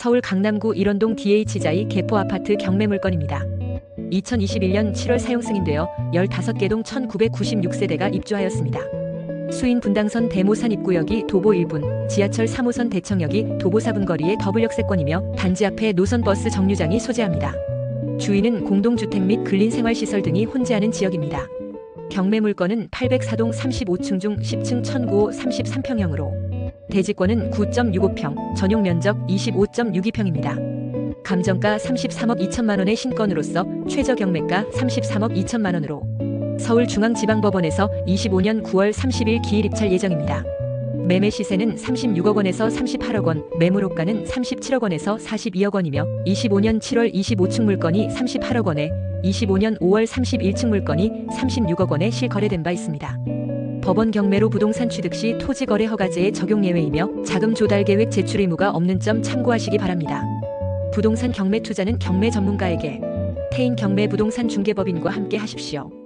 서울 강남구 일원동 DH자이 개포 아파트 경매 물건입니다. 2021년 7월 사용 승인되어 15개 동 1996세대가 입주하였습니다. 수인 분당선 대모산 입구역이 도보 1분, 지하철 3호선 대청역이 도보 4분 거리의 더블 역세권이며 단지 앞에 노선버스 정류장이 소재합니다. 주위는 공동주택 및 근린생활시설 등이 혼재하는 지역입니다. 경매 물건은 804동 35층 중 10층 1009호 33평형으로 대지권은 9.65평, 전용 면적 25.62평입니다. 감정가 33억 2천만 원의 신건으로서 최저 경매가 33억 2천만 원으로 서울중앙지방법원에서 25년 9월 30일 기일 입찰 예정입니다. 매매 시세는 36억 원에서 38억 원, 매물호가는 37억 원에서 42억 원이며 25년 7월 25층 물건이 38억 원에 25년 5월 31층 물건이 36억 원에 실거래된 바 있습니다. 법원 경매로 부동산 취득 시 토지 거래 허가제의 적용 예외이며 자금 조달 계획 제출 의무가 없는 점 참고하시기 바랍니다. 부동산 경매 투자는 경매 전문가에게 태인 경매 부동산 중개법인과 함께 하십시오.